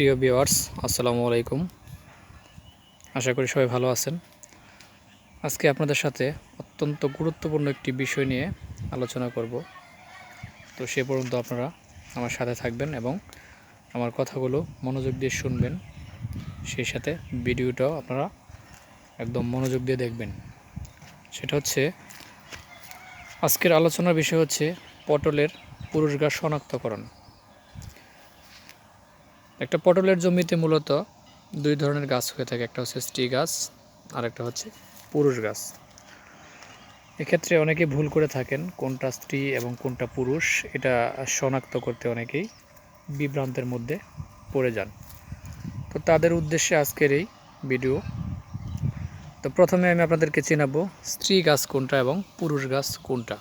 প্রিয় ভিউয়ার্স, আসসালামু আলাইকুম। আশা করি সবাই ভালো আছেন। আজকে আপনাদের সাথে অত্যন্ত গুরুত্বপূর্ণ একটি বিষয় নিয়ে আলোচনা করব। তো সে পর্যন্ত আপনারা আমার সাথে থাকবেন এবং আমার কথাগুলো মনোযোগ দিয়ে শুনবেন। সেই সাথে ভিডিওটাও আপনারা একদম মনোযোগ দিয়ে দেখবেন। সেটা হচ্ছে, আজকের আলোচনার বিষয় হচ্ছে পটলের গাছ শনাক্তকরণ। একটা পটলের জমিতে মূলত দুই ধরনের গাছ হয়ে থাকে, একটা হচ্ছে স্ত্রী গাছ আর একটা হচ্ছে পুরুষ গাছ। এক্ষেত্রে অনেকে ভুল করে থাকেন কোনটা স্ত্রী এবং কোনটা পুরুষ, এটা শনাক্ত করতে অনেকেই বিভ্রান্তের মধ্যে পড়ে যান। তো তাদের উদ্দেশ্যে আজকের এই ভিডিও। তো প্রথমে আমি আপনাদেরকে চেনাবো স্ত্রী গাছ কোনটা এবং পুরুষ গাছ কোনটা।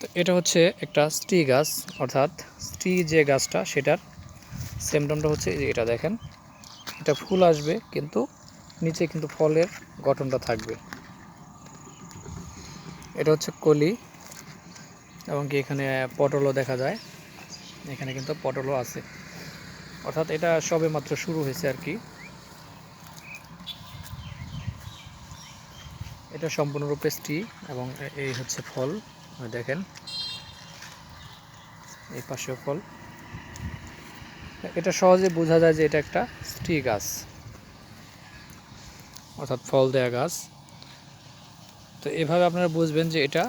তো এটা হচ্ছে একটা স্ত্রী গাছ, অর্থাৎ স্ত্রী যে গাছটা, সেটার সেমটমটা হচ্ছে এটা দেখেন। এটা ফুল আসবে, কিন্তু নিচে কিন্তু ফলের গঠনটা থাকবে। এটা হচ্ছে কলি, এবং কি এখানে পটলও দেখা যায়। এখানে কিন্তু পটলও আছে। অর্থাৎ এটা সবে মাত্র শুরু হয়েছে আর কি। এটা সম্পূর্ণরূপে স্ত্রী এবং এই হচ্ছে ফল। দেখেন। এই পাশেও ফল। এটা সহজে বোঝা যায় যে এটা একটা স্ত্রী গাছ। অর্থাৎ ফল দেয়া গাছ। তো এভাবে আপনারা বুঝবেন যে এটা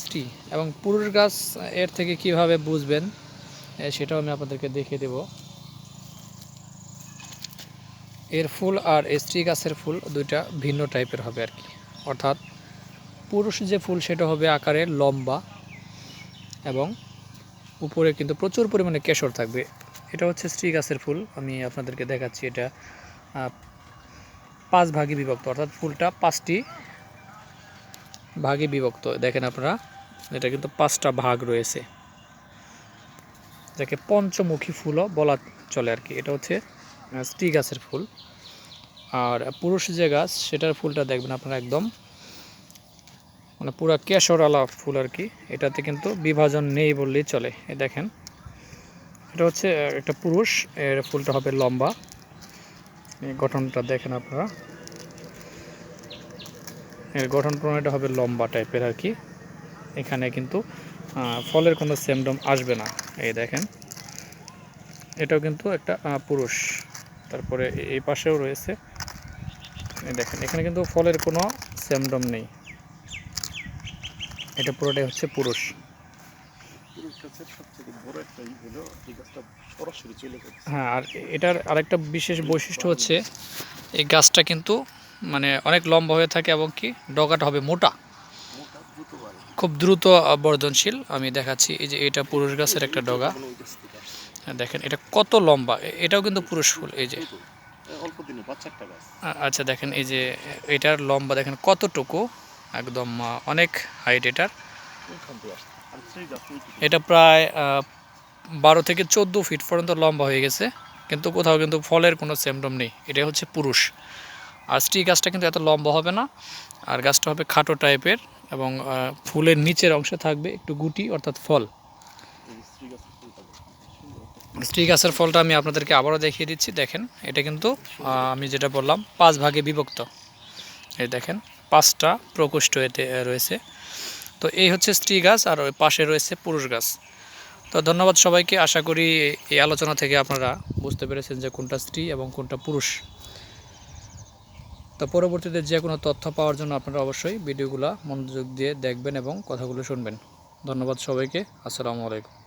স্ত্রী এবং পুরুষ গাছ এর থেকে কীভাবে বুঝবেন সেটাও আমি আপনাদেরকে দেখিয়ে দেব। এর ফুল আর স্ত্রী গাছের ফুল দুইটা ভিন্ন টাইপের হবে আর কি। অর্থাৎ পুরুষ যে ফুল সেটা হবে আকারে লম্বা এবং উপরে কিন্তু প্রচুর পরিমাণে কেশর থাকবে। এটা হচ্ছে স্ত্রী গাছের ফুল। আমি আপনাদেরকে দেখাচ্ছি এটা পাঁচ ভাগে বিভক্ত। অর্থাৎ ফুলটা পাঁচটি ভাগে বিভক্ত। দেখেন আপনারা, এটা কিন্তু পাঁচটা ভাগ রয়েছে। যাকে পঞ্চমুখী ফুলও বলা চলে আর কি। এটা হচ্ছে স্ত্রী গাছের ফুল। আর পুরুষ যে গাছ, সেটার ফুলটা দেখবেন আপনারা একদম মানে পুরো কেশরালা ফুল আর কি। এটাতে কিন্তু বিভাজন নেই বললেই চলে। এই দেখেন। এটা হচ্ছে একটা পুরুষ। এর ফুলটা হবে লম্বা। এই গঠনটা দেখেন আপনারা। এর গঠন প্রণালীটা হবে লম্বা টাইপের আর কি। এখানে কিন্তু ফলের কোনো সেমডম আসবে না। এই দেখেন। এটাও কিন্তু একটা পুরুষ। তারপরে এই পাশেও রয়েছে। দেখেন, এখানে কিন্তু ফলের কোনো সেমডম নেই। এটা পুরোটাই হচ্ছে পুরুষ। হ্যাঁ আর এটার আরেকটা বিশেষ বৈশিষ্ট্য হচ্ছে এই গাছটা কিন্তু মানে অনেক লম্বা হয়ে থাকে এবং কি ডগাটা হবে মোটা। খুব দ্রুত বর্ধনশীল আমি দেখাচ্ছি এই যে এটা পুরুষ গাছের একটা ডগা। হ্যাঁ, দেখেন এটা কত লম্বা এটাও কিন্তু পুরুষ ফুল এই যে। আচ্ছা দেখেন এই যে এটার লম্বা দেখেন কতটুকু? একদম অনেক হাইট এটার। এটা প্রায় বারো থেকে চোদ্দ ফিট পর্যন্ত লম্বা হয়ে গেছে কিন্তু কোথাও কিন্তু ফলের কোনো সেমটম নেই। এটা হচ্ছে পুরুষ। আর স্ত্রী গাছটা কিন্তু এত লম্বা হবে না আর গাছটা হবে খাটো টাইপের এবং ফুলের নিচের অংশে থাকবে একটু গুটি অর্থাৎ ফল। স্ত্রী গাছের ফলটা আমি আপনাদেরকে আবারও দেখিয়ে দিচ্ছি দেখেন। এটা কিন্তু আমি যেটা বললাম পাঁচ ভাগে বিভক্ত। এই দেখেন পাঁচটা প্রকোষ্ঠ এতে রয়েছে। তো এই হচ্ছে স্ত্রী গাছ আর পাশে রয়েছে পুরুষ গাছ। তো ধন্যবাদ সবাইকে। আশা করি এই আলোচনা থেকে আপনারা বুঝতে পেরেছেন যে কোনটা স্ত্রী এবং কোনটা পুরুষ। তো পরবর্তীতে যে কোনো তথ্য পাওয়ার জন্য আপনারা অবশ্যই ভিডিওগুলো মনোযোগ দিয়ে দেখবেন এবং কথাগুলো শুনবেন। ধন্যবাদ সবাইকে। আসসালামু আলাইকুম।